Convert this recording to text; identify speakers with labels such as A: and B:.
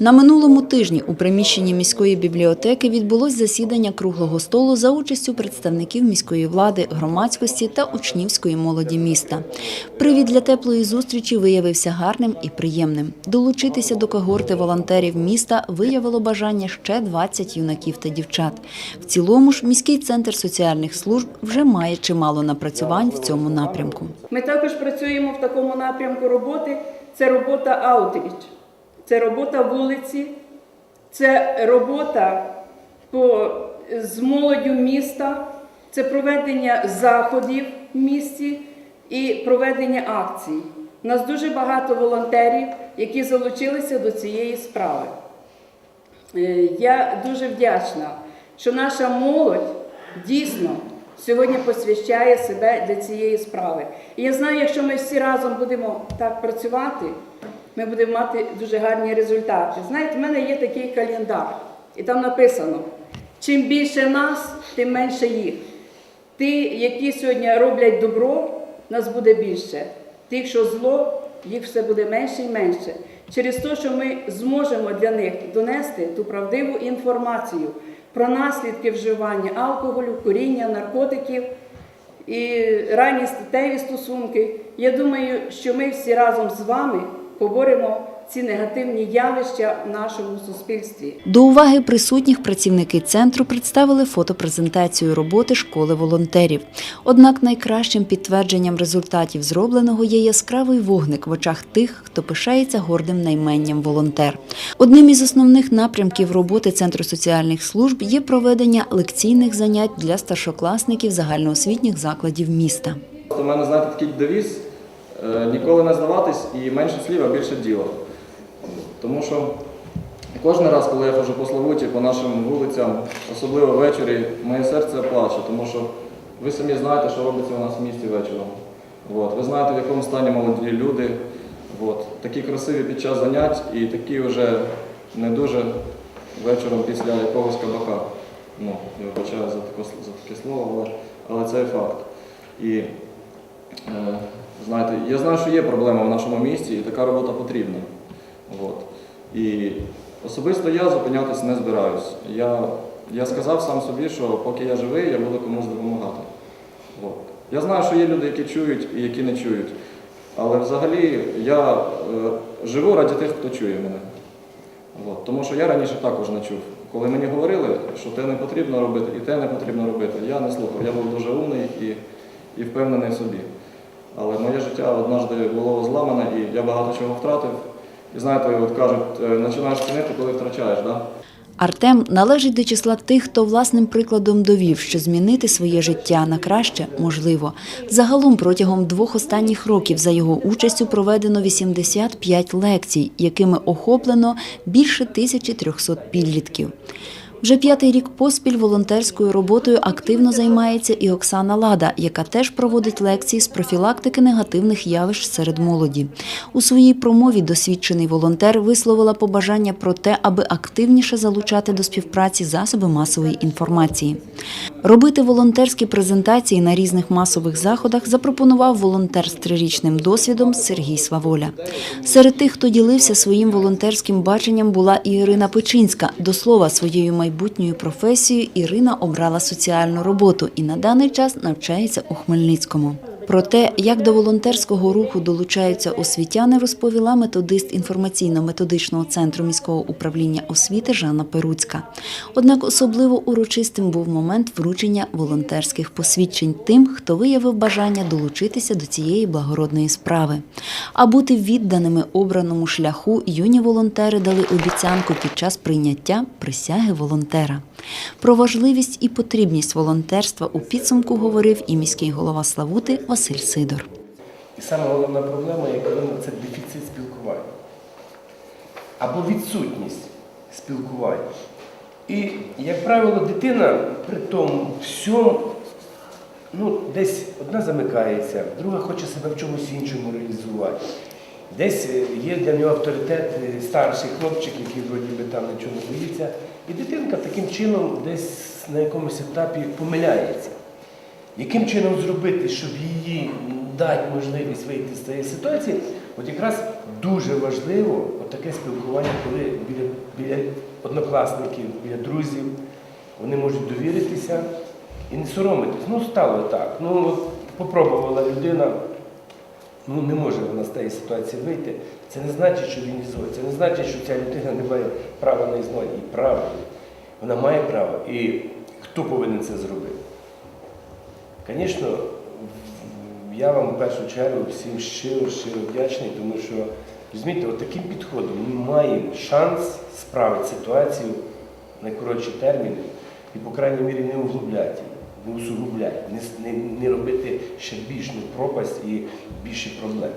A: На минулому тижні у приміщенні міської бібліотеки відбулось засідання круглого столу за участю представників міської влади, громадськості та учнівської молоді міста. Привід для теплої зустрічі виявився гарним і приємним. Долучитися до когорти волонтерів міста виявило бажання ще 20 юнаків та дівчат. В цілому ж міський центр соціальних служб вже має чимало напрацювань в цьому напрямку.
B: Ми також працюємо в такому напрямку роботи. Це робота аутріч, це робота вулиці, це робота по, з молоддю міста, це проведення заходів в місті і проведення акцій. У нас дуже багато волонтерів, які залучилися до цієї справи. Е, Я дуже вдячна, що наша молодь дійсно сьогодні посвящає себе для цієї справи. І я знаю, якщо ми всі разом будемо так працювати, ми будемо мати дуже гарні результати. Знаєте, в мене є такий календар, і там написано: чим більше нас, тим менше їх. Ті, які сьогодні роблять добро, нас буде більше. Тих, що зло, їх все буде менше і менше. Через те, що ми зможемо для них донести ту правдиву інформацію про наслідки вживання алкоголю, куріння, наркотиків і ранні статеві стосунки. Я думаю, що ми всі разом з вами поборемо ці негативні явища в нашому суспільстві.
A: До уваги присутніх працівники центру представили фотопрезентацію роботи школи волонтерів. Однак найкращим підтвердженням результатів зробленого є яскравий вогник в очах тих, хто пишається гордим найменням волонтер. Одним із основних напрямків роботи Центру соціальних служб є проведення лекційних занять для старшокласників загальноосвітніх закладів міста.
C: У мене, знаєте, такий девіз ніколи не здаватись і менше слів, а більше діла. Тому що кожен раз, коли я ходжу по Славуті, по нашим вулицям, особливо ввечері, моє серце плаче, тому що ви самі знаєте, що робиться у нас в місті вечором. От. Ви знаєте, в якому стані молоді люди. От. Такі красиві під час занять і такі вже не дуже вечором після якогось кабака. Ну, я вибачаю за таке слово, але, але це факт. І е, знаєте, я знаю, що є проблема в нашому місті, і така робота потрібна. От. І особисто я зупинятися не збираюсь. Я, я сказав сам собі, що поки я живий, я буду комусь допомагати. От. Я знаю, що є люди, які чують і які не чують. Але взагалі я е, живу раді тих, хто чує мене. От. Тому що я раніше також не чув. Коли мені говорили, що те не потрібно робити і те не потрібно робити, я не слухав. Я був дуже умний і, і впевнений в собі. Але моє життя однажды було зламане і я багато чого втратив. І знаєте, от кажуть, е, починаєш цінити, коли втрачаєш. Да?
A: Артем належить до числа тих, хто власним прикладом довів, що змінити своє життя на краще можливо. Загалом протягом двох останніх років за його участю проведено 85 лекцій, якими охоплено більше 1300 підлітків. Вже п'ятий рік поспіль волонтерською роботою активно займається і Оксана Лада, яка теж проводить лекції з профілактики негативних явищ серед молоді. У своїй промові досвідчений волонтер висловила побажання про те, аби активніше залучати до співпраці засоби масової інформації. Робити волонтерські презентації на різних масових заходах запропонував волонтер з трирічним досвідом Сергій Сваволя. Серед тих, хто ділився своїм волонтерським баченням, була і Ірина Печинська. До слова, своєю майбутньою професією Ірина обрала соціальну роботу і на даний час навчається у Хмельницькому. Про те, як до волонтерського руху долучаються освітяни, розповіла методист інформаційно-методичного центру міського управління освіти Жанна Перуцька. Однак особливо урочистим був момент вручення волонтерських посвідчень тим, хто виявив бажання долучитися до цієї благородної справи. А бути відданими обраному шляху юні волонтери дали обіцянку під час прийняття присяги волонтера. Про важливість і потрібність волонтерства у підсумку говорив і міський голова Славути Василь Сидор.
D: І саме головна проблема, яка виникла, це дефіцит спілкування або відсутність спілкування. І, як правило, дитина при тому всьому ну, десь одна замикається, друга хоче себе в чомусь іншому реалізувати. Десь е, є для нього авторитет е, старший хлопчик, який вроді би там нічого не боїться. І дитинка таким чином десь на якомусь етапі помиляється. Яким чином зробити, щоб її дати можливість вийти з цієї ситуації, от якраз дуже важливо от таке спілкування, коли біля, біля однокласників, біля друзів вони можуть довіритися і не соромитись. Ну, стало так. Ну, от попробувала людина, ну не може вона з тієї ситуації вийти. Це не значить, що він ізгой. Це не значить, що ця людина не має права на існування. І право. Вона має право. І хто повинен це зробити? Звісно, я вам в першу чергу всім щиро, щиро вдячний, тому що, розумієте, от таким підходом ми маємо шанс справити ситуацію в найкоротші терміни і, по крайній мірі, не углубляти, не усугубляти, не, не, не робити ще більшу пропасть і більше проблем.